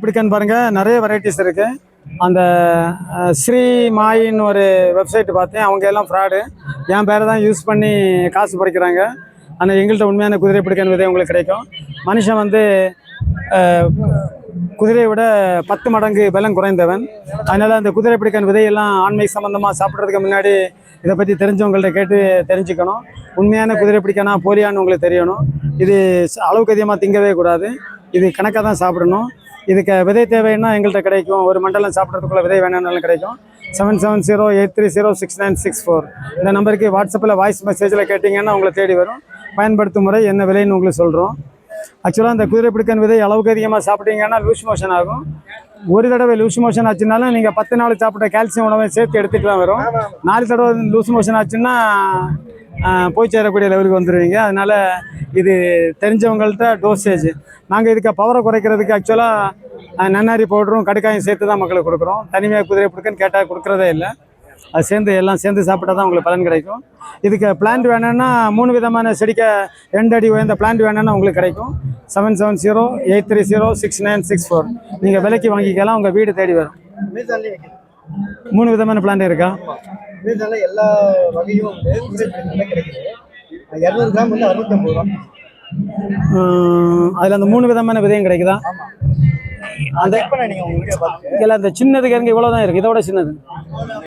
பிடிக்கான்னு பாருங்க. நிறைய வெரைட்டிஸ் இருக்கு. அந்த ஸ்ரீ மாயின்னு ஒரு வெப்சைட் பார்த்தேன். அவங்க எல்லாம் ஃப்ராடு என் பேரை தான் யூஸ் பண்ணி காசு பறிக்கிறாங்க. ஆனால் எங்கள்கிட்ட உண்மையான குதிரை பிடிக்கான விதை உங்களுக்கு கிடைக்கும். மனுஷன் வந்து குதிரையை விட பத்து மடங்கு பலம் குறைந்தவன். அதனால் அந்த குதிரை பிடிக்கன் விதையெல்லாம் ஆண்மை சம்மந்தமாக சாப்பிட்றதுக்கு முன்னாடி இதை பற்றி தெரிஞ்சவங்கள்ட்ட கேட்டு தெரிஞ்சுக்கணும். உண்மையான குதிரை பிடிக்கனா போலியான்னு உங்களுக்கு தெரியணும். இது அளவுக்கு அதிகமாக திங்கவே கூடாது. இது கணக்காக தான் சாப்பிடணும். இதுக்கு விதை தேவைன்னா எங்கள்கிட்ட கிடைக்கும். ஒரு மண்டலம் சாப்பிட்றதுக்குள்ள விதை வேணும்னாலும் கிடைக்கும். Seven seven zero eight three zero six nine six four இந்த நம்பருக்கு வாட்ஸ்அப்பில் வாய்ஸ் மெசேஜில் கேட்டிங்கன்னா உங்களை தேடி வரும். பயன்படுத்தும் முறை என்ன விலைன்னு உங்களுக்கு சொல்கிறோம் ஆக்சுவலாக அந்த குதிரை பிடிக்கன் விதை அளவுக்கு அதிகமாக சாப்பிட்டீங்கன்னா லூஸ் மோஷன் ஆகும். ஒரு தடவை லூஸ் மோஷன் ஆச்சுனாலும் நீங்கள் பத்து நாள் சாப்பிட்ட கால்சியம் உணவை சேர்த்து எடுத்துகிட்டு தான் வரும். நாலு தடவை லூஸ் மோஷன் ஆச்சுன்னா போய் சேரக்கூடிய லெவலுக்கு வந்துடுவீங்க அதனால் இது தெரிஞ்சவங்கள்ட்ட டோசேஜ் நாங்கள் இதுக்கு பவரை குறைக்கிறதுக்கு ஆக்சுவலாக நன்னாரி பவுடரும் கடுக்காயும் சேர்த்து தான் மக்களுக்கு கொடுக்குறோம். தனிமையாக குதிரை பிடிக்கன்னு கேட்டால் கொடுக்குறதே இல்லை. அது சேர்ந்து எல்லாம் சேர்ந்து சாப்பிட்டா தான் உங்களுக்கு பலன் கிடைக்கும். இதுக்கு பிளான்ட் வேணும்னா மூணு விதமான செடிக்க ரெண்டு அடி உயர்ந்த பிளான்ட் வேணும்னா உங்களுக்கு கிடைக்கும். Seven seven zero eight three zero six nine six four நீங்கள் விலைக்கு வாங்கிக்கலாம் உங்கள் வீடு தேடி வரும். மூணு விதமான பிளான்ட் இருக்கா? எல்லா வகையும் இரநூறு கிராம் வந்து அறுநூத்தம்பது ரூபா. அதில் அந்த மூணு விதமான விதையும் கிடைக்குதா? அந்த இல்லை அந்த சின்னதுக்கு இறங்கி இவ்வளோ தான் இருக்குது இதோட சின்னது.